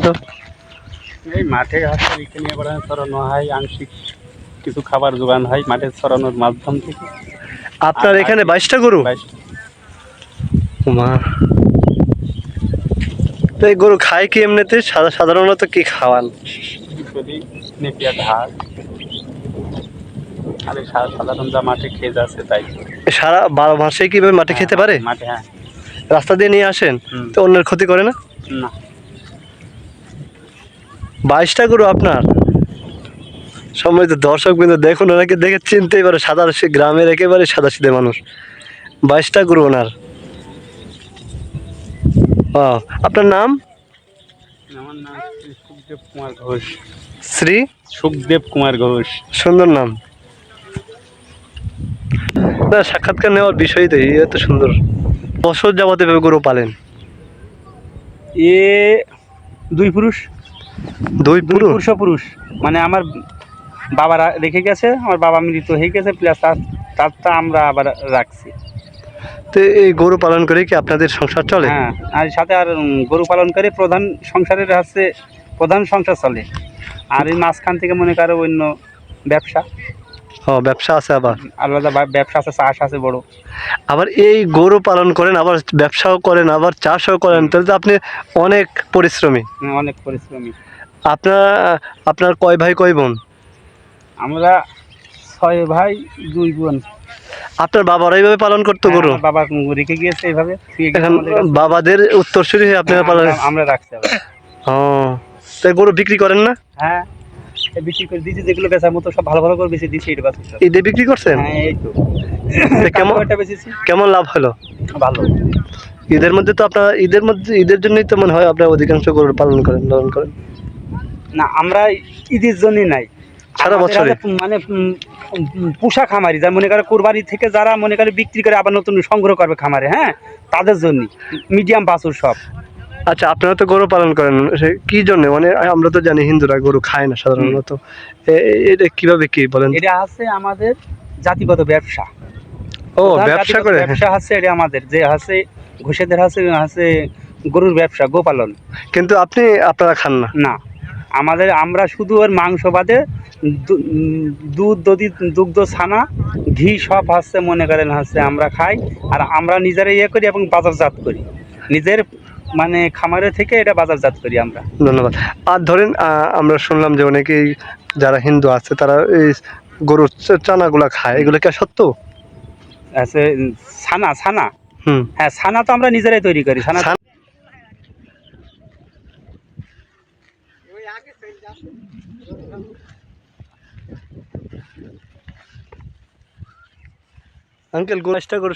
তো এই মাঠে ঘাটে রেখে নিয়ে বেড়ানো ছড়ানো হয় আংশিক কিছু খাবার জোগান হয় মাঠে ছড়ানোর মাধ্যম থেকে। আপনার এখানে বাইশটা গরু? মা। তো এই গরু খায় কি এমনিতে? সাধা- সাধারণত কি খাওয়ান? সাধারণ যা মাঠে খেয়ে যাচ্ছে তাই। সারা বারো মাসে কীভাবে মাঠে খেতে পারে? মাঠে হ্যাঁ। রাস্তা দিয়ে নিয়ে আসেন? তো অন্যের ক্ষতি করে না? না। বাইশটা গরু আপনার? সময় তো দর্শক বিন্দু দেখুন ওনাকে দেখে চিনতেই পারে সাদা সে গ্রামের একেবারে সাদা সিধে মানুষ। বাইশটা গরু ওনার। ও আপনার নাম? আমার নাম শ্রী সুখদেব কুমার ঘোষ। শ্রী? সুখদেব কুমার ঘোষ। সুন্দর নাম। না সাক্ষাৎকার নেওয়ার বিষয় তো এত সুন্দর। বছর যাবত গরু পালেন? এ দুই পুরুষ। দুই পুরুষ? পুরুষ মানে আমার বাবা রেখে গেছে আমার বাবা মৃত হয়ে গেছে প্লাস তারটা আমরা আবার রাখছি। তো এই গরু পালন করে কি আপনাদের সংসার চলে? হ্যাঁ আর সাথে আর গরু পালন করে প্রধান সংসারের হচ্ছে প্রধান সংসার চলে। আর এই মাঝখান থেকে মনে করো অন্য ব্যবসা। ও ব্যবসা আছে আবার? আলাদা ব্যবসা আছে চাষ আছে বড়। আবার এই গরু পালন করেন আবার ব্যবসাও করেন আবার চাষও করেন তাহলে তো আপনি অনেক পরিশ্রমী। অনেক পরিশ্রমী। আপনার আপনার কয় ভাই কয় বোন? আমরা ছয় ভাই দুই বোন। আপনার বাবারা এইভাবে পালন করতো হ্যাঁ, গরু? বাবা রেখে গিয়েছে এইভাবে। এখন বাবাদের উত্তরসূরি হয়ে আপনারা হ্যাঁ, পালন আমরা- রাখছি ও তাই গরু বিক্রি করেন না? হ্যাঁ। বিক্রি করে দিয়েছি যেগুলো বেচার মতো সব ভালো ভালো করে বেশি দিয়েছি এটা ঈদে বিক্রি করছেন? হ্যাঁ এই তো। কেমন একটা বেচেছি। কেমন লাভ হলো? ভালো। ঈদের মধ্যে তো আপনার ঈদের মধ্যে ঈদের জন্যই তো মনে হয় আপনার অধিকাংশ গরু পালন করেন লালন করেন। না আমরা ঈদের জন্য নাই। সারা বছরে? মানে পোষা খামারি যারা মনে করে কোরবানি থেকে যারা মনে করে বিক্রি করে আবার নতুন সংগ্রহ করবে খামারে হ্যাঁ? তাদের জন্য মিডিয়াম বাছুর সব। আচ্ছা আপনারা তো গরু পালন করেন সে কি জন্য? মানে আমরা তো জানি হিন্দুরা গরু খায় না সাধারণত। এটা কীভাবে কি বলেন? এটা আছে আমাদের জাতিগত ব্যবসা। ও ব্যবসা করে ব্যবসা আছে এটা আমাদের। যে আছে ঘোষেদের আছে আছে গরুর ব্যবসা গোপালন। কিন্তু আপনি আপনারা খান না? না। আমাদের আমরা শুধু ওর মাংস বাদে দুধ দধি দুগ্ধ ছানা ঘি সব হাসছে মনে করেন হাসছে আমরা খাই। আর আমরা নিজেরা ইয়ে করি এবং বাজারজাত করি। নিজের মানে খামারে থেকে এটা বাজারজাত করি আমরা। ধন্যবাদ। আর ধরেন আমরা শুনলাম যে অনেকেই যারা হিন্দু আছে তারা এই গরুর চানাগুলা খায়। এগুলো কি সত্য? আছে ছানা ছানা। হুম। হ্যাঁ ছানা তো আমরা নিজেরাই তৈরি করি। ছানা আঙ্কেল গোলাসটা একেবারে